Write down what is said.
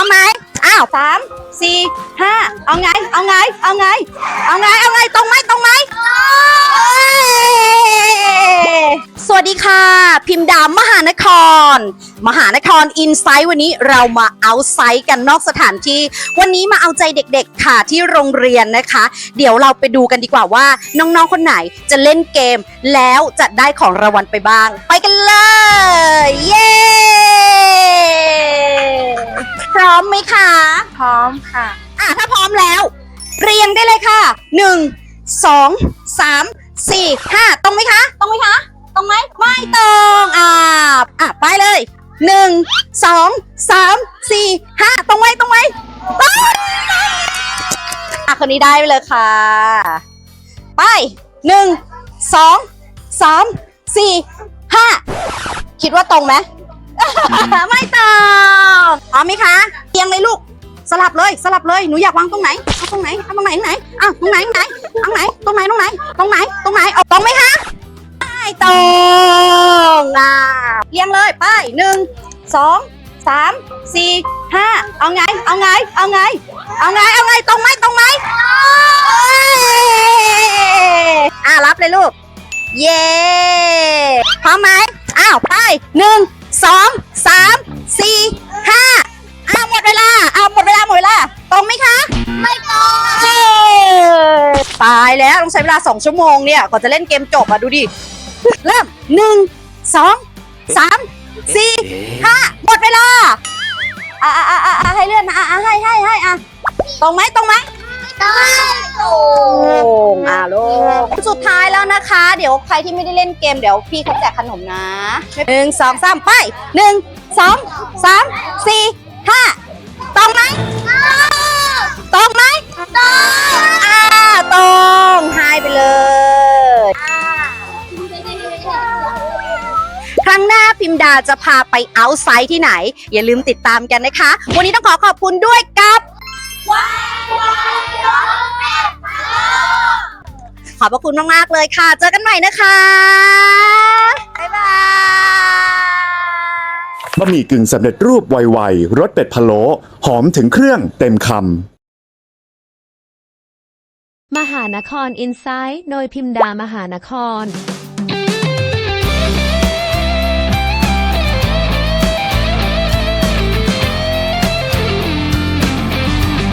้อมไหมอ้าวสามสี่ห้าเอาไง เอาไง เอาไง เอาไง เอาไง ตรงไหมตรงไหมเอ้ยสวัสดีค่ะ พิมพ์ดามมหานคร มหานครอินไซต์วันนี้เรามาเอาไซต์กันนอกสถานที่ วันนี้มาเอาใจเด็กๆค่ะที่โรงเรียนนะคะ เดี๋ยวเราไปดูกันดีกว่าว่า น้องๆคนไหนจะเล่นเกม แล้วจะได้ของรางวัลไปบ้าง ไปกันเลย มไหมคะ พร้อมค่ะ อะถ้าพร้อมแล้ว เรียงได้เลยค่ะหนึ่งสองสามสี่ห้าตรงไหมคะ ตรงไหมคะตรงไหมไม่ตรงอ่าอะไปเลยหนึ่งสองสามสี่ห้าตรงไหมตรงไหมตรงอะคนนี้ได้ไปเลยค่ะ ไปหนึ่งสองสามสี่ห้าคิดว่าตรงไหม ไม่ตรงพร้อมไหมคะเรียงเลยลูก สลับเลย สลับเลย หนูอยากวางตรงไหนเอาตรงไหนเอาตรงไหนตรงไหนอ้าตรงไหนตรงไหนตรงไหนตรงไหนตรงไหนตรงไหนตรงไหนเอาตรงไหมคะไม่ตรงอ่าเรียงเลยไปหนึ่งสองสามสี่ห้าเอาไง เอาไง เอาไง เอาไง เอาไง ตรงไหมตรงไหมอ้ยอ่ารับเลยลูก เย้พร้อมไหมอ้าว ไปหนึ่ง สองสามสี่ห้าอ้าวหมดเวลาเอาหมดเวลาหมดเวลา ตรงไหมคะ ไม่ตรงตายแล้วต้องใช้เวลาสองชั่วโมงเนี่ยกว่าจะเล่นเกมจบอะดูดิ เริ่มหนึ่งสองสามสี่ห้าหมดเวลาอ่าอ่าอ่าอ่าให้เลื่อนนะอ่าอ่าให้ให้ให้อะตรงไหมตรงไหมตรง นะคะ เดี๋ยวใครที่ไม่ได้เล่นเกมเดี๋ยวพี่เขาแจกขนมนะหนึ่งสองสามไปหนึ่งสองสามสี่ห้าตรงไหมตรงไหมตรงอ่าตรงให้ไปเลยครั้งหน้าพิมดาจะพาไปเอาไซต์ที่ไหน อย่าลืมติดตามกันนะคะ วันนี้ต้องขอขอบคุณด้วยกับ ขอบพระคุณมากๆเลยค่ะ เจอกันใหม่นะคะ บ๊ายบายบะหมี่กึ่งสำเร็จรูปไวๆรสเป็ดพะโล้หอมถึงเครื่องเต็มคำ มหานครอินไซต์โดยพิมดามหานคร